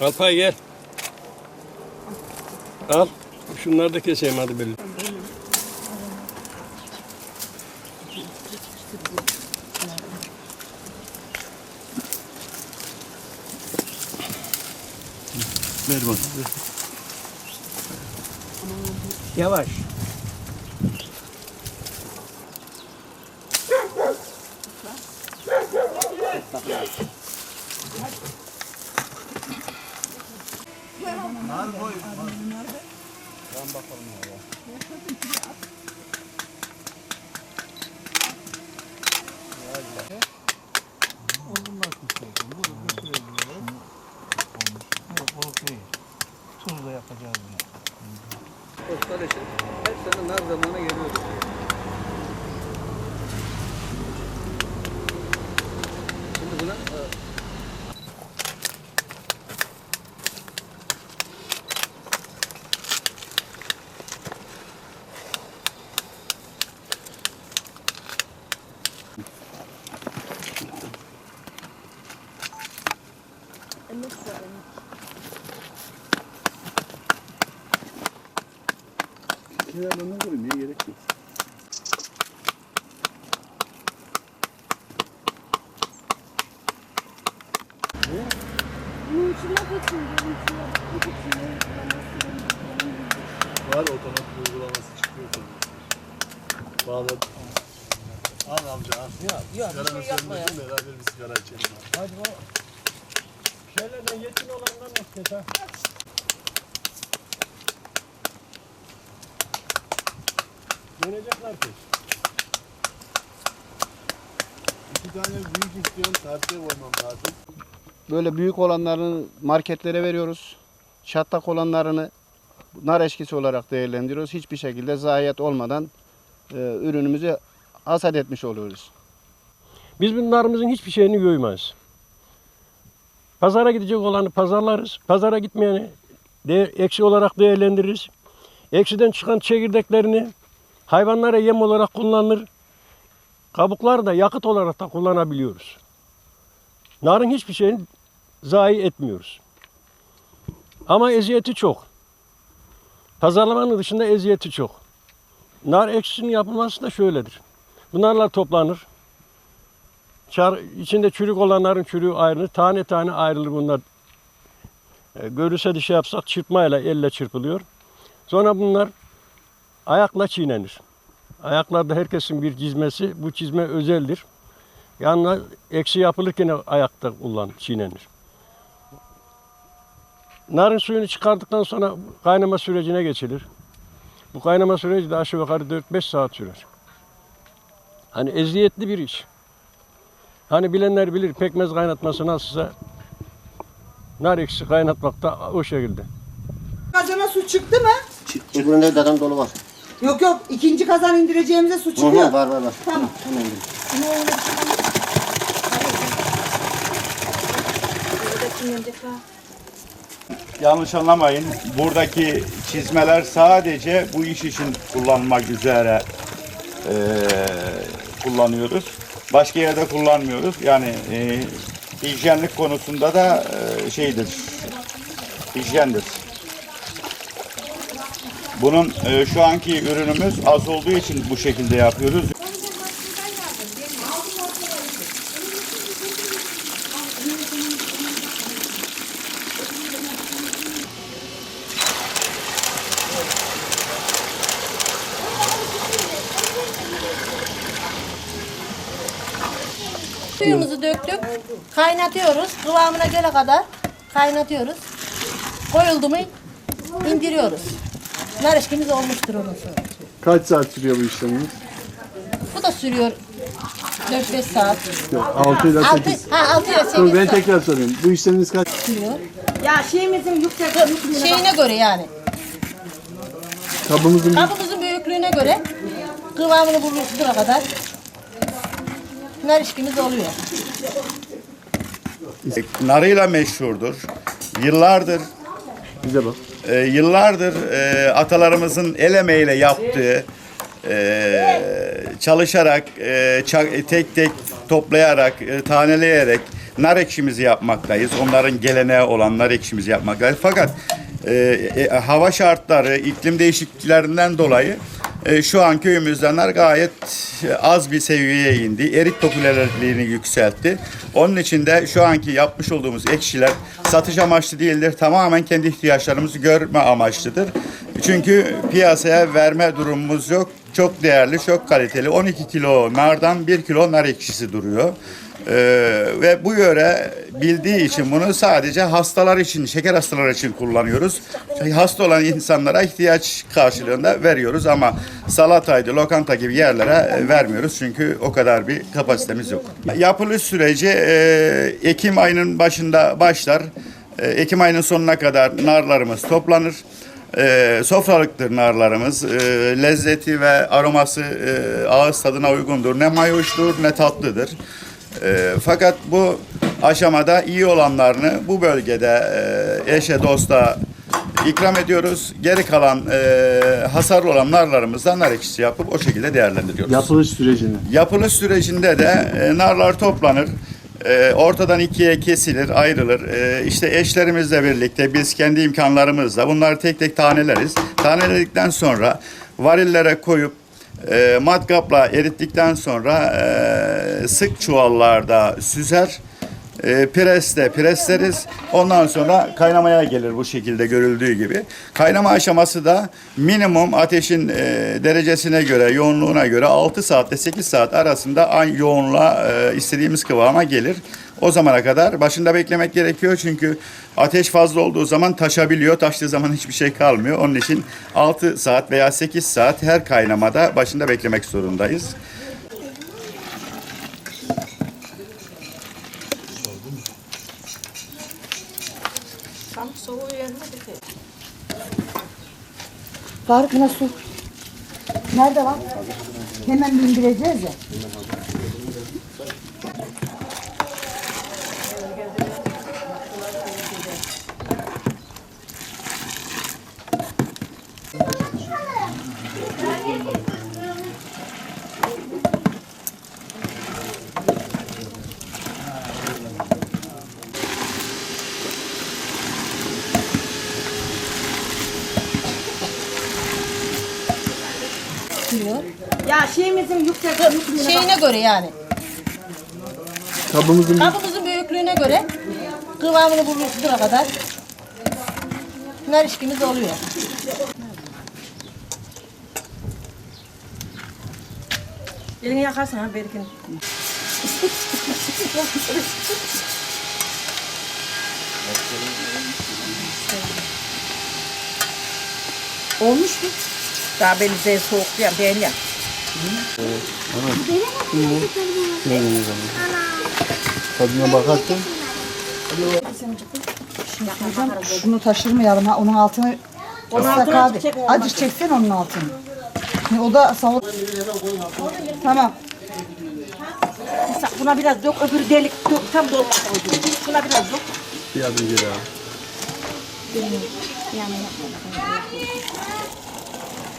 Alpay gel. Al. Şunları da keseyim hadi böyle. Ver bana. Yavaş. Tuzla yapacağız bunu. Kardeşim hep senin her zamana geliyordu. Şimdi buna e, Kenarlarına koymaya gerek yok. Uçmak için görüntüye bakmak için uygulamasını Var otomatik uygulaması çıkıyor tabii. Bağladım. Al amca al. Ya, ya bir şey yapma ya. Beraber bir sigara içelim. abi. Hadi o şeylerden yetin olandan et ha. Dönecekler ki. İki tane büyük istiyorum. Tartıya koymam lazım. Böyle büyük olanlarını marketlere veriyoruz. Çatlak olanlarını nar eşkisi olarak değerlendiriyoruz. Hiçbir şekilde zayiat olmadan e, ürünümüzü hasat etmiş oluyoruz. Biz bunlarımızın hiçbir şeyini yuymayız. Pazara gidecek olanı pazarlarız. Pazara gitmeyeni de, eksi olarak değerlendiririz. Eksiden çıkan çekirdeklerini hayvanlara yem olarak kullanılır. Kabukları da yakıt olarak da kullanabiliyoruz. Narın hiçbir şeyini zayi etmiyoruz. Ama eziyeti çok. Pazarlamanın dışında eziyeti çok. Nar ekşisinin yapılması da şöyledir. Bunlarla toplanır. Çar, içinde çürük olanların çürüğü ayrılır. Tane tane ayrılır bunlar. E, görürse de şey yapsak çırpmayla elle çırpılıyor. Sonra bunlar ayakla çiğnenir. Ayaklarda herkesin bir çizmesi. Bu çizme özeldir. Yanına eksi yapılırken ayakta kullan, çiğnenir. Narın suyunu çıkardıktan sonra kaynama sürecine geçilir. Bu kaynama süreci de aşağı yukarı 4-5 saat sürer. Hani eziyetli bir iş. Hani bilenler bilir pekmez kaynatması nasılsa nar ekşisi kaynatmak da o şekilde. Kazana su çıktı mı? Öbüründe dadam dolu var. Yok yok ikinci kazan indireceğimize su Hı çıkıyor. var var var. Tamam. Hemen dur. Yanlış anlamayın. Buradaki çizmeler sadece bu iş için kullanmak üzere eee, kullanıyoruz. Başka yerde kullanmıyoruz. Yani eee hijyenlik konusunda da eee, şeydir. Hijyendir. Bunun eee, şu anki ürünümüz az olduğu için bu şekilde yapıyoruz. Suyumuzu döktük. Kaynatıyoruz. Kıvamına göre kadar kaynatıyoruz. Koyuldu mu indiriyoruz. Nar eşkimiz olmuştur ondan sonra. Kaç saat sürüyor bu işleminiz? Bu da sürüyor 4-5 saat. Yok 6 ile 6, 8. ha 6 ile 8 Dur ben saat tekrar sorayım. Bu işleminiz kaç? sürüyor. Ya şeyimizin yüksek Şeyine göre yani. Kabımızın Kabımızın büyüklüğüne göre kıvamını bulana kadar nar eşkimiz oluyor. Narıyla meşhurdur. Yıllardır bize bak. E, yıllardır e, atalarımızın el emeğiyle yaptığı e, çalışarak e, ça- tek tek toplayarak e, taneleyerek nar ekşimizi yapmaktayız. Onların geleneği olan nar ekşimizi yapmaktayız. Fakat e, e, hava şartları, iklim değişikliklerinden dolayı e, şu an köyümüzde nar gayet az bir seviyeye indi. Erik popülerliğini yükseltti. Onun için de şu anki yapmış olduğumuz ekşiler satış amaçlı değildir. Tamamen kendi ihtiyaçlarımızı görme amaçlıdır. Çünkü piyasaya verme durumumuz yok. Çok değerli, çok kaliteli. 12 kilo nardan 1 kilo nar ekşisi duruyor. Ee, ve bu yöre bildiği için bunu sadece hastalar için, şeker hastaları için kullanıyoruz. Hasta olan insanlara ihtiyaç karşılığında veriyoruz ama salataydı, lokanta gibi yerlere e, vermiyoruz çünkü o kadar bir kapasitemiz yok. Yapılış süreci e, Ekim ayının başında başlar. E, Ekim ayının sonuna kadar narlarımız toplanır. E, sofralıktır narlarımız. E, lezzeti ve aroması e, ağız tadına uygundur. Ne mayoştur ne tatlıdır. E, fakat bu aşamada iyi olanlarını bu bölgede e, eşe dosta ikram ediyoruz. Geri kalan e, hasarlı olan narlarımızdan nar ekşisi yapıp o şekilde değerlendiriyoruz. Yapılış sürecini. Yapılış sürecinde de e, narlar toplanır. E, ortadan ikiye kesilir, ayrılır. E, işte eşlerimizle birlikte biz kendi imkanlarımızla bunları tek tek taneleriz. Taneledikten sonra varillere koyup e, matkapla erittikten sonra e, sık çuvallarda süzer. E, preste presleriz. Ondan sonra kaynamaya gelir bu şekilde görüldüğü gibi. Kaynama aşaması da minimum ateşin e, derecesine göre, yoğunluğuna göre 6 saatte 8 saat arasında aynı yoğunluğa e, istediğimiz kıvama gelir. O zamana kadar başında beklemek gerekiyor çünkü ateş fazla olduğu zaman taşabiliyor. Taştığı zaman hiçbir şey kalmıyor. Onun için 6 saat veya 8 saat her kaynamada başında beklemek zorundayız. Faruk buna su. Nerede lan? Hemen bindireceğiz ya. Ya şeyimizin yüksek Şeyine göre yani. Kabımızın Kabımızın büyüklüğüne göre kıvamını bulana kadar nar ilişkimiz oluyor. Elini yakarsın ha Berkin. olmuş mu? Daha beni de soğuk ya ben ya. Tadına bakarsan Hocam şunu taşırmayalım ha onun altını Islak abi. Azıcık çeksen onun altını. Şimdi o da savun. Tamam. Buna biraz dök öbür delik dök tam dolmasın öbürü. Şuna biraz dök. bir adım geri al.